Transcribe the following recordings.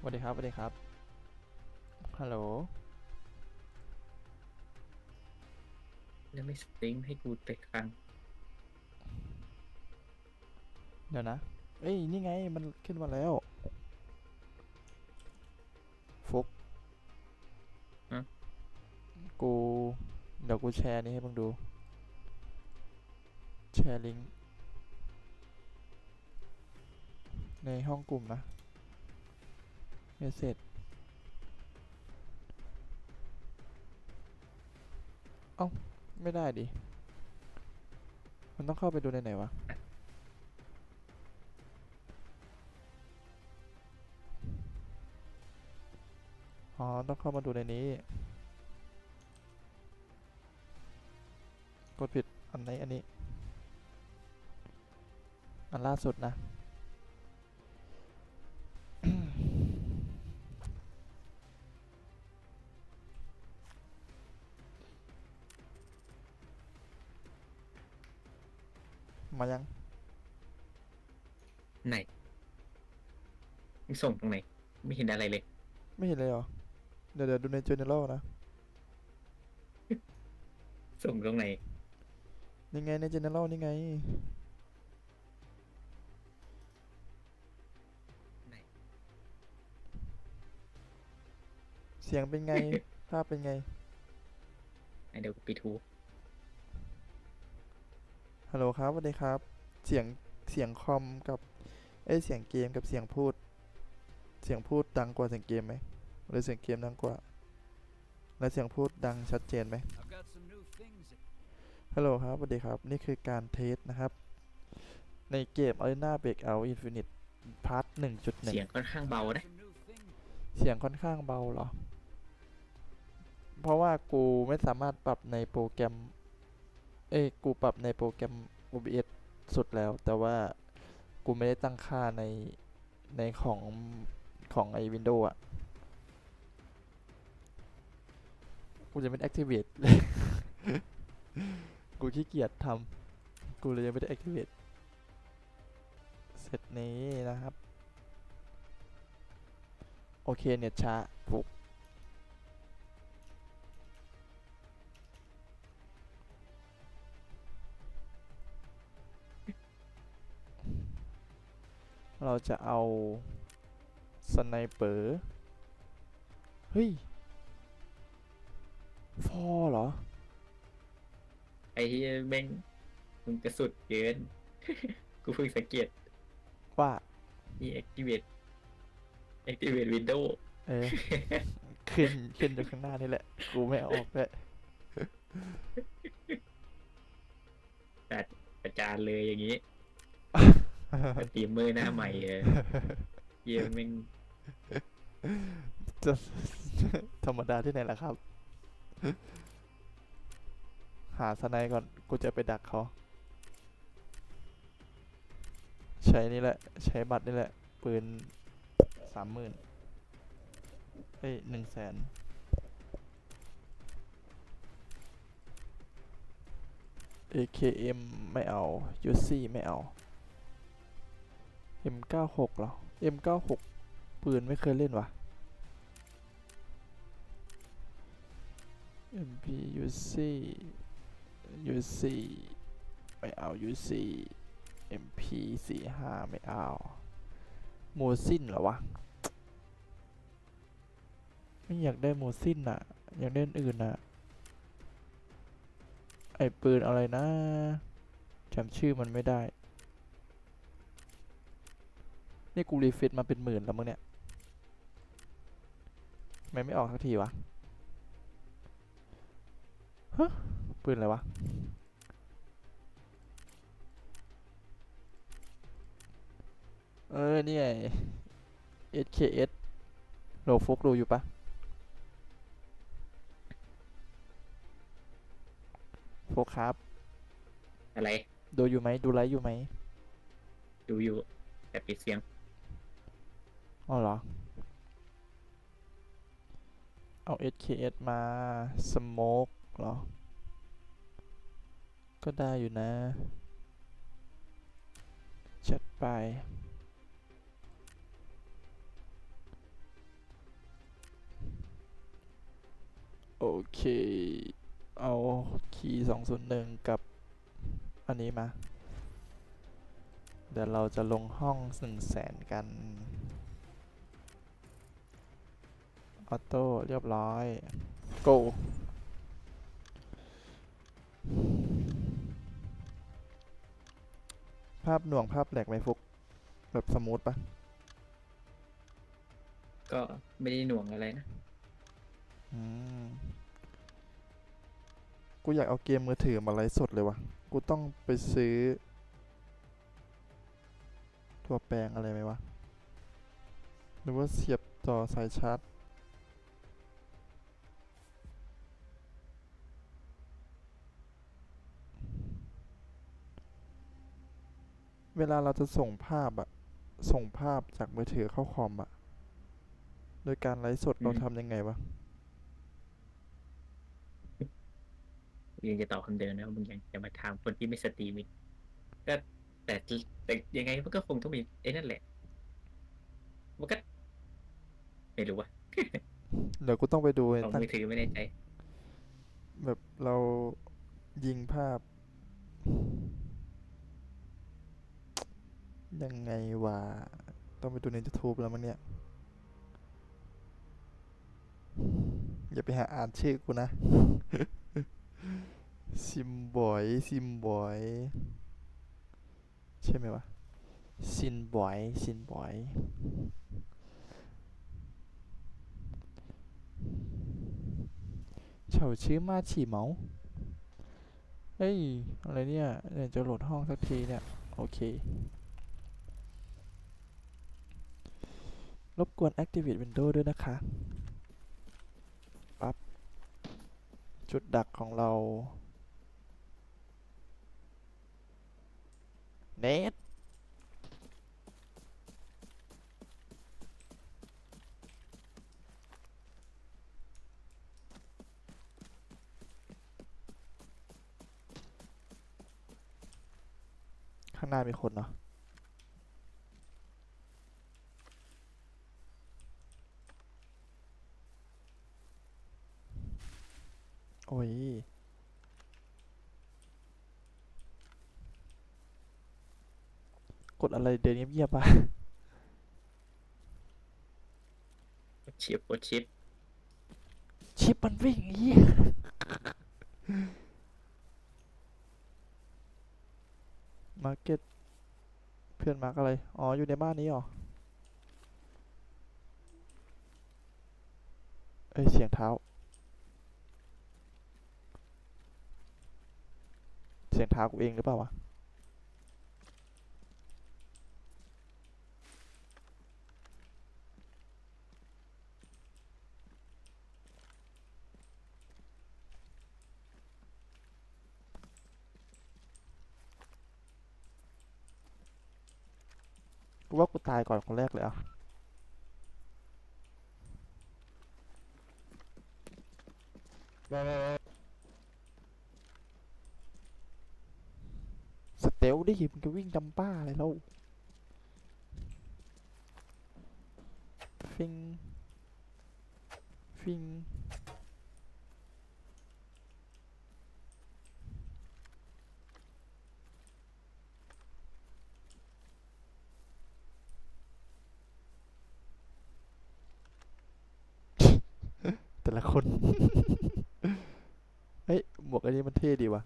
สวัสดีครับสวัสดีครับ ฮัลโหล แล้วไม่สลิงก์ให้กูไปฟังเดี๋ยวนะ เอ้ย นี่ไง มันขึ้นมาแล้ว ฟุกกู เดี๋ยวกูแชร์นี้ให้มึงดู แชร์ลิงก์ในห้องกลุ่มนะ เสเซจเอ้า ไม่ได้ดิ มันต้องเข้าไปดูในไหนวะ อ๋อ ต้องเข้ามาดูในนี้ กดผิด อันไหนอันนี้ อันล่าสุดนะ มายัง ไหนมึงส่งตรงไหน ไม่เห็นอะไรเลย ไม่เห็นเลยเหรอ เดี๋ยวเดี๋ยวดูใน general นะ ส่งตรงไหนนี่ไงใน general นี่ไง ไหน เสียงเป็นไง ภาพเป็นไง ไหนเดี๋ยวกูไปทู ฮัลโหลครับสวัสดีครับ เสียงเสียงคอมกับเอ้ยเสียงเกมกับเสียงพูด เสียงพูดดังกว่าเสียงเกมไหมหรือเสียงเกมดังกว่า และเสียงพูดดังชัดเจนไหม I've got some new things that ฮัลโหลครับสวัสดีครับ นี่คือการเทสนะครับ ในเกม Arena Breakout Infinite Part 1.1 เสียงค่อนข้างเบานะ some new things เสียงค่อนข้างเบาเหรอ เพราะว่ากูไม่สามารถปรับในโปรแกรม เอ้ยกูปรับในโปรแกรม OBS สุดแล้ว แต่ว่ากูไม่ได้ตั้งค่าในในของของไอ้ Windows อะกูจะไม่ activate เลย กูขี้เกียจทำกูเลยยังไม่ได้ activate เสร็จนี้นะครับ โอเค เน็ตช้าฟุก เราจะเอาสไนเปอร์เฮ้ยฟอร์เหรอ ไอ้ที่แม่งมึงจะสุดเกิน กูเพิ่งสังเกตว่านี่ activate activate window เออขึ้นขึ้นอยู่ข้างหน้านี่แหละ กูไม่เอาออกด้วยจัดประจานเลยอย่างนี้ สตรีมเมอร์หน้าใหม่เออเยี่ยแม่งจะธรรมดาที่ไหนล่ะครับ หาสไนก่อน กูจะไปดักเขา ใช้นี่แหละ ใช้บัตรนี่แหละ ปืนสามหมื่นเอ้ยหนึ่งแสน AKM ไม่เอา UC ไม่เอา M96 เหรอ M96 ปืนไม่เคยเล่นวะ MP UC UC ไม่เอา UC MP สี่ห้าไม่เอาโมซินเหรอวะ ไม่อยากได้โมซินอะอยากได้อันอื่นอะไอปืนอะไรนะจำชื่อมันไม่ได้ นี่กูรีเฟซมาเป็นหมื่นแล้วมั้งเนี่ยทำไมไม่ออกสักทีวะฮะปืนอะไรวะ เออ นี่ไง SKS โลฟุกดูอยู่ปะโฟกครับ อะไร ดูอยู่ไหม ดูไลฟ์อยู่ไหม ดูอยู่แต่ปิดเสียง อ๋อเหรอ เอา SKS มาสโมกเหรอ ก็ได้อยู่นะ ชัดไป โอเค เอาคีย์สองศูนย์หนึ่งกับอันนี้มา เดี๋ยวเราจะลงห้องหนึ่งแสนกัน ออโต้เรียบร้อย go ภาพหน่วงภาพแหลกไหมฟุก แบบสมูทปะก็ไม่ได้หน่วงอะไรนะ อืม กูอยากเอาเกมมือถือมาไลฟ์สดเลยวะกูต้องไปซื้อ ตัวแปลงอะไรไหมวะ หรือว่าเสียบต่อสายชาร์จ เวลาเราจะส่งภาพอะส่งภาพจากมือถือเข้าคอมอะโดยการไลฟ์สดเราอืมทำยังไงวะ ยังจะตอบคำเดิมนะว่ามึงยังจะมาถามคนที่ไม่สตรีมอีกก็แต่แต่ยังไงมันก็คงต้องมีไอ้นั่นแหละ มันก็ไม่รู้ว่าเดี๋ยวกูต้องไปดูไอ้ของตั้งมือถือไม่แน่ใจ แบบเรายิงภาพ ยังไงวะ ต้องไปดูใน YouTube แล้วมั้งเนี่ย อย่าไปหาอ่านชื่อกูนะ ซิมบอย ซิมบอย ใช่ไหมวะ ซินบอย ซินบอย เฉาชื่อมาฉีเหมาเฮ้ย อะไรเนี่ยเนี่ยวจะโหลดห้องสักทีเนี่ย โอเค รบกวน Activate Windows ด้วยนะคะ ปั๊บ จุดดักของเรา เนทข้างหน้ามีคนเนาะ โอ้ย กดอะไรเดินเงียบๆปะชิปกดชิปชิปมันวิ่งไอ้เหี้ยมาร์เก็ตเพื่อนมาร์กอะไร อ๋อ อยู่ในบ้านนี้เหรอ เอ้ย เสียงเท้า เสียงเท้ากูเองหรือเปล่าวะกูว่ากูตายก่อนคนแรกเลยอะสเตล ดิมันจะวิ่งจำป้าอะไรแล้วฟิง ฟิง แต่ละคน เฮ้ย หมวกอันนี้มันเท่ดีว่ะ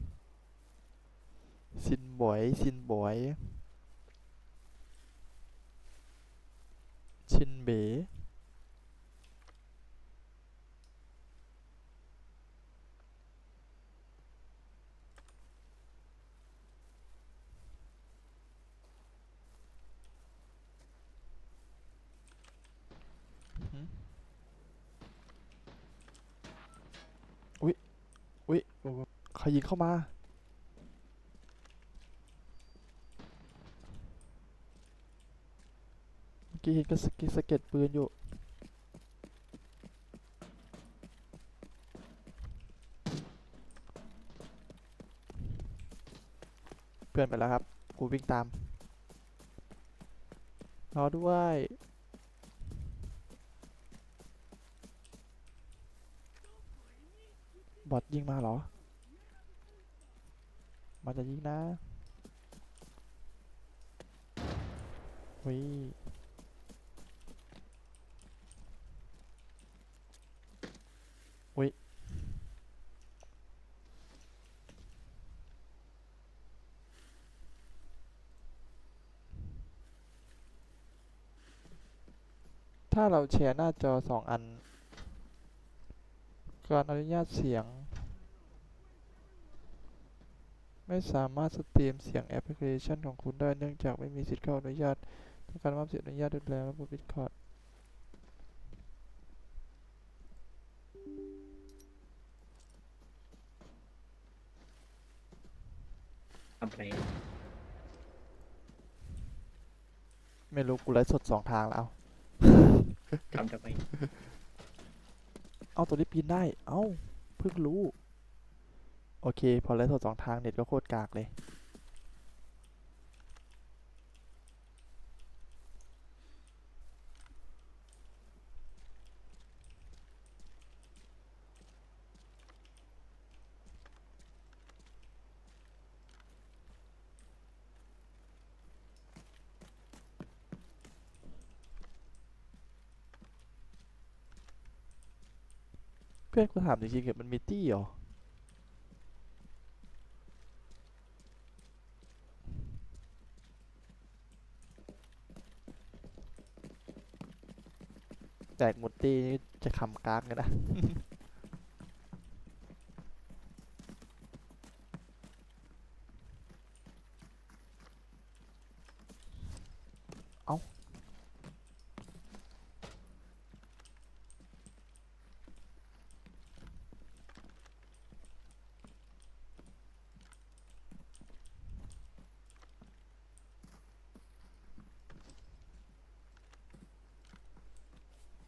ซินบอย ซินบอยชินเบ๋หืมอุ๊ยอุ๊ยใครยิงเข้ามา เมื่อ กี้เห็นก็สกิสเก็ตปืนอยู่ เพื่อนไปแล้วครับ กูวิ่งตาม รอด้วยบอทยิงมาเหรอ มันจะยิงนะวิวิ ถ้าเราแชร์หน้าจอสองอัน การอนุญาตเสียง ไม่สามารถสตรีมเสียงแอปพลิเคชันของคุณได้เนื่องจากไม่มีสิทธิ์เข้าอนุญาตต้องการมอบสิทธิอนุญาตดูแลระบบบิตคอร์ดทำอะไรไม่รู้กูไลฟ์สดสองทางแล้ว ทำทำไมเอาตัวนี้ปีนได้ เอ้า เพิ่งรู้ โอเค พอไลฟ์สดสองทางเน็ตก็โคตรกากเลย เพื่อนกูถามจริงๆเหรอมันมีตี้เหรอแตกหมดตี้นี่จะคำกากเลยนะ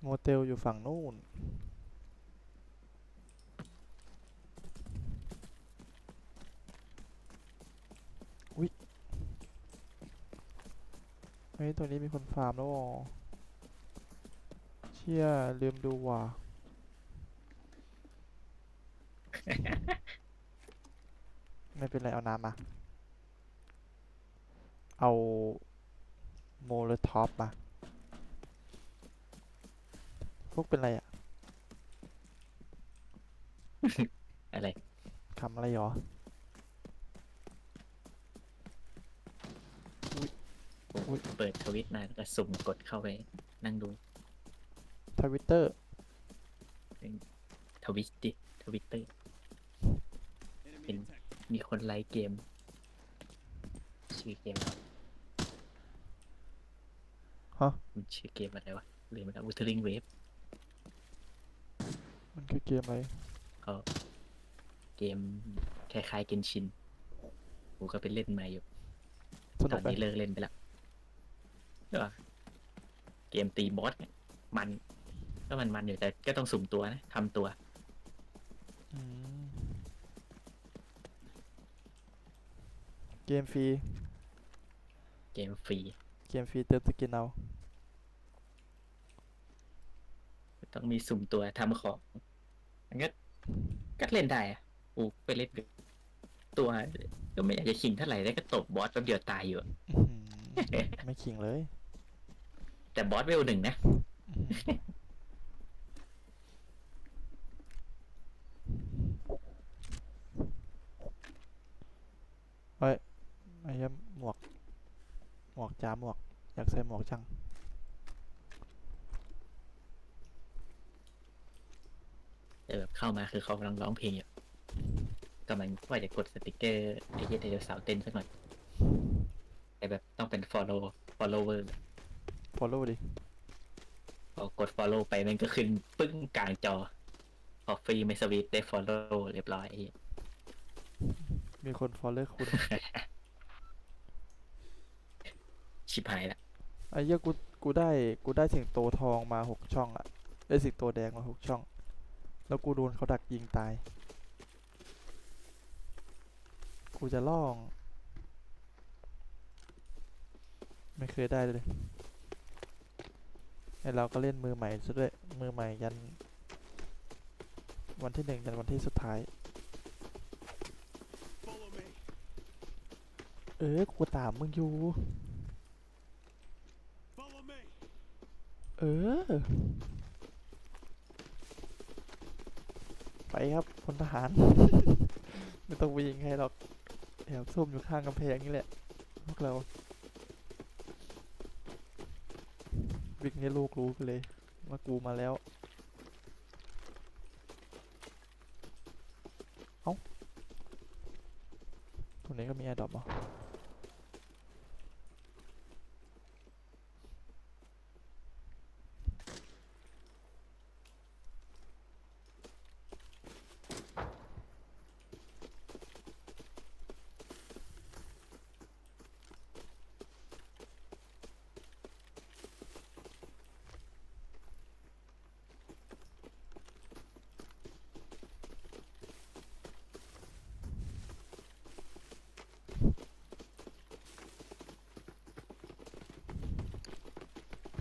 โมเตลอยู่ฝั่งนู่น อุ๊ยเฮ้ย ตัวนี้มีคนฟาร์มแล้วอ๋อเชี่ย ลืมดูว่ะ ไม่เป็นไร เอาน้ำมา เอา โมเลท็อปมา พวกเป็นไรอะอะไรคำอะไรหรอ อุ๊ย เปิดทวิตมาแล้วก็สุ่มกดเข้าไป นั่งดูทวิตเตอร์ทวิตดิทวิตเตอร์เห็นมีคนไลค์เกม ชื่อเกมอะไรฮะ มันชื่อเกมอะไรวะลืมไปแล้ววูเทอริงเวฟ มันคือเกมอะไรก็เกมคล้ายๆเกนชินกูก็ไปเล่นมาอยู่ สตนุอกนไหมนี้เลิกเล่นไปแล้วก็เกมตีบอสเนี่ยมัน ก็มันมันอยู่แต่ก็ต้องสุ่มตัวนะทำตัว อืมเกมฟรี เกมฟรีเกมฟรีเติมสกินเอา ต้องมีสุ่มตัวทำของ มันก็ก็เล่นได้อะกูไปเล่นกับตัว ก็ไม่อยากจะขิงเท่าไหร่ได้ก็ตบบอสแป๊บเดียวตายอยู่อะอื้อหือไม่ขิงเลยแต่บอสเวลหนึ่งนะ อื้อหือเฮ้ยไอ้เหี้ยหมวก หมวกจ้าหมวก อยากใส่หมวกจัง แต่แบบเข้ามาคือเขากำลังร้องเพลงอยู่กำลังว่าจะกดสติกเกอร์ไอ้เหี้ยไดโนเสาร์เต้นสักหน่อยแต่แบบต้องเป็น follow follower follow ดิพอกด follow ไปมันก็ขึ้นปึ้งกลางจอพอฟรีไม่สวิตช์ได้ follow เรียบร้อยไอ้เหี้ยมีคน follow คุณ ชิบหายละไอ้เหี้ยกูกูได้กูได้สิงโตทองมาหกช่องอะได้สิงโตแดงมาหกช่อง แล้วกูโดนเขาดักยิงตาย กูจะล่อง ไม่เคยได้เลยไอเราก็เล่นมือใหม่ซะด้วย มือใหม่ยัน วันที่หนึ่งยันวันที่สุดท้าย เออ กูตามมึงอยู่ เออ ไปครับพลทหาร ไม่ต้องวิ่งให้หรอกแอบซุ่มอยู่ข้างกำแพงนี่แหละ พวกเรา วิ่งให้ลูกรู้ไปเลยว่ากูมาแล้ว เอ้า ตรงนี้ก็มีแอร์ดรอปเหรอเ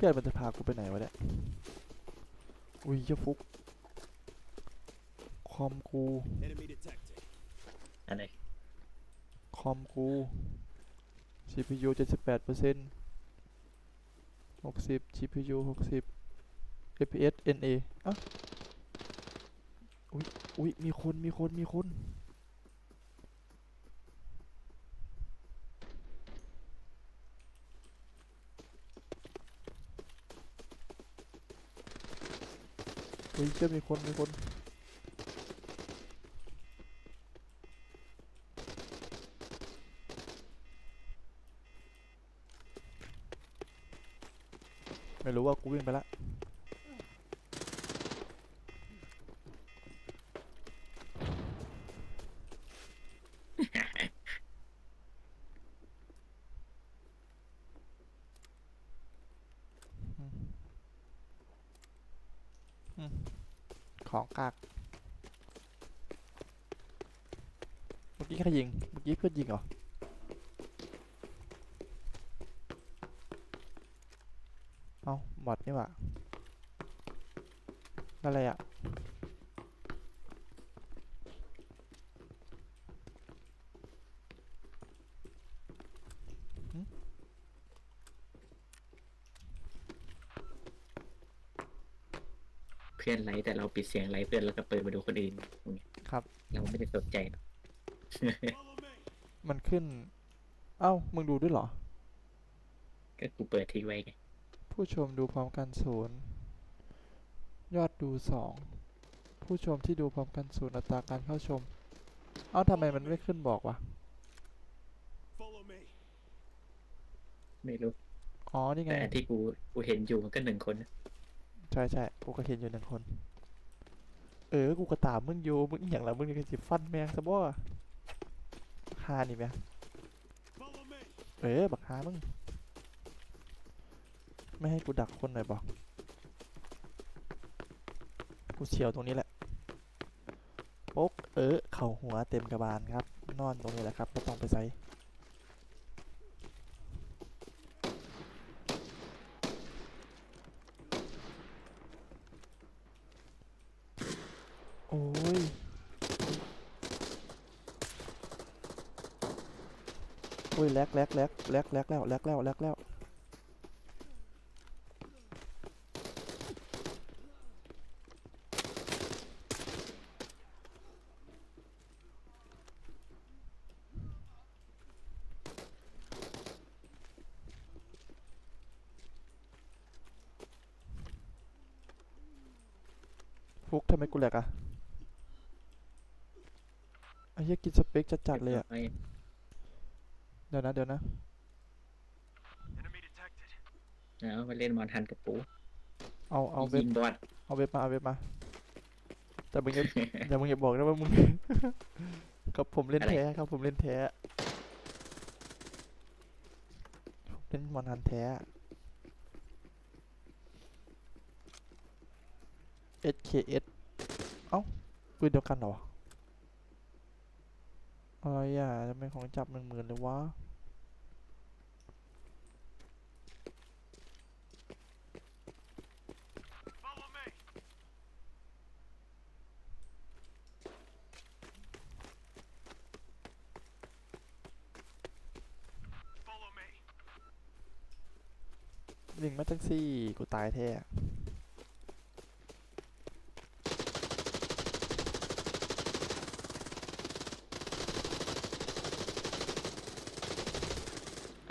พื่อนมันจะพากูไปไหนวะเนี่ยอุ้ยเหี้ยฟุกคอมกู Enemy detected. อะไรคอมกู CPU เจ็ดสิบแปดเปอร์เซ็นต์หกสิบ GPU หกสิบ FPS NA อะอุ้ยอุ้ยมีคนมีคนมีคน อุ้ยเจ้ามีคนมีคนไม่รู้ว่ากูวิ่งไปละ ของกากเมื่อกี้ใครยิง เมื่อกี้เพื่อนยิงเหรอ เอาหมดนี่หว่าอะไรอะ เพื่อนไลฟ์แต่เราปิดเสียงไลฟ์เพื่อนแล้วก็เปิดมาดูคนอื่นอย่างเงี้ยครับ เราไม่ได้สนใจหรอก Follow me. มันขึ้น เอ้า มึงดูด้วยเหรอ ก็กูเปิดทิ้งไว้ไง ผู้ชมดูพร้อมกันศูนย์ยอดดูสอง ผู้ชมที่ดูพร้อมกันศูนย์อัตราการเข้าชม เอ้าทำไมมันไม่ขึ้นบอกวะ Follow me. ไม่รู้ อ๋อ นี่ไง แต่อันที่กู กูเห็นอยู่มันก็หนึ่งคนนะ ใช่ใช่กูก็เห็นอยู่หนึ่งคน เออ กูก็ตามมึงอยู่ มึงอหย่างละมึงก็สิฟันแมงซะบ่คานี่แมเออ บักฮามึง ไม่ให้กูดักคนหน่อยบอก กูเฉียวตรงนี้แหละโป๊กเออ เข่าหัวเต็มกระบาลครับ นอนตรงนี้แหละครับไม่ต้องไปใส่โอ้ย โอ้ยแล กแลกแลกแลกแลกแล้วแลกแล้วแลกแล้วฟุกทำไมกูแหลกอะไอ้เหี้ยกินสเปคจัดๆเลยอะไม่เดี๋ยวนะเดี๋ยวนะ Enemy detected. เอามาเล่นมอนทันกับปูเอาเอาเว็บยิงบอดเอาเว็บมาเอาเว็บมา แต่มึงอย่าอย่ามึงอย่าบอกนะว่ามึงครับผมเล่นอะไรแท้ครับผมเล่นแท้ผมเล่นมอนฮันแท้ SKS เอ้าปืนเดียวกันเหรอ อะไรอะทำไมของจับหนึ่งหมื่นเลยวะวิ่งมาจังสี่ กูตายแท้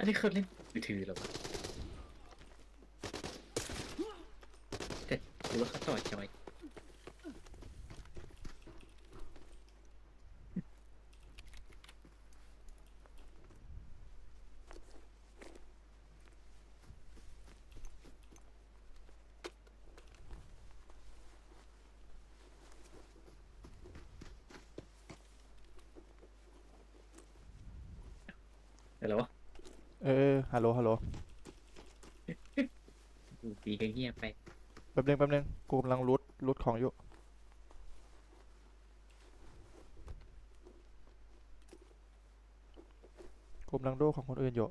อันนี้เขาเล่นมือถือเหรอวะแต่หรือว่าเขาต่อจอย เออฮัลโหลฮัลโหลดูดีก็เงียบไป แป๊บนึงแป๊บนึงกูกำลังรูดรูดของอยู่ กูกำลังดูของคนอื่นอยู่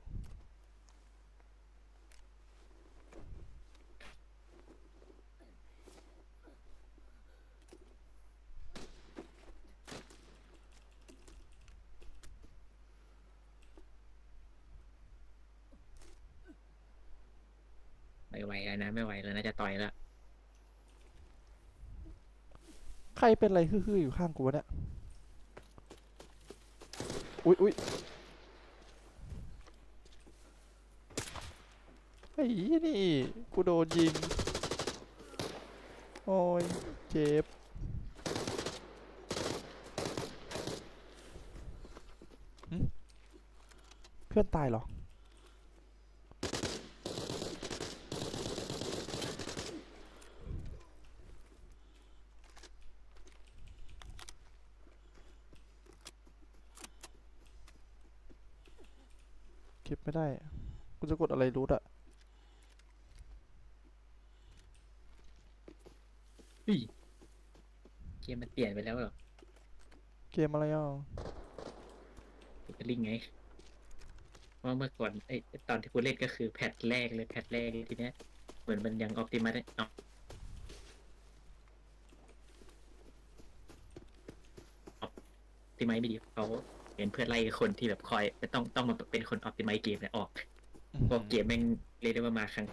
ไม่ไหวแล้วนะไม่ไหวแล้วนะจะต่อยแล้วใครเป็นอะไรฮือๆอยู่ข้างกูวะเนี่ย อุ๊ยอุ๊ยไอ้นี่ กูโดนยิง โอ้ย เจ็บ เพื่อนตายเหรอ ก็บไม่ได้ กูจะกดอะไรรูทอะเฮ้ยเกมมันเปลี่ยนไปแล้วเหรอ เกมอะไรอะกูจะลิงไงเพราะเมื่อก่อนไอ้ตอนที่กูเล่นก็คือแพทแรกเลยแพทแรกเลยทีเนี้ย เหมือนมันยังออ t ติมัสออ t ติมัสไม่ดีเขา เห็นเพื่อนไล่คนที่แบบคอยต้องต้องมาเป็นคนออ t ติมัสเกมเนี่ยออกเพราะเกมแม่งเรียกได้ว่ามาครั้ง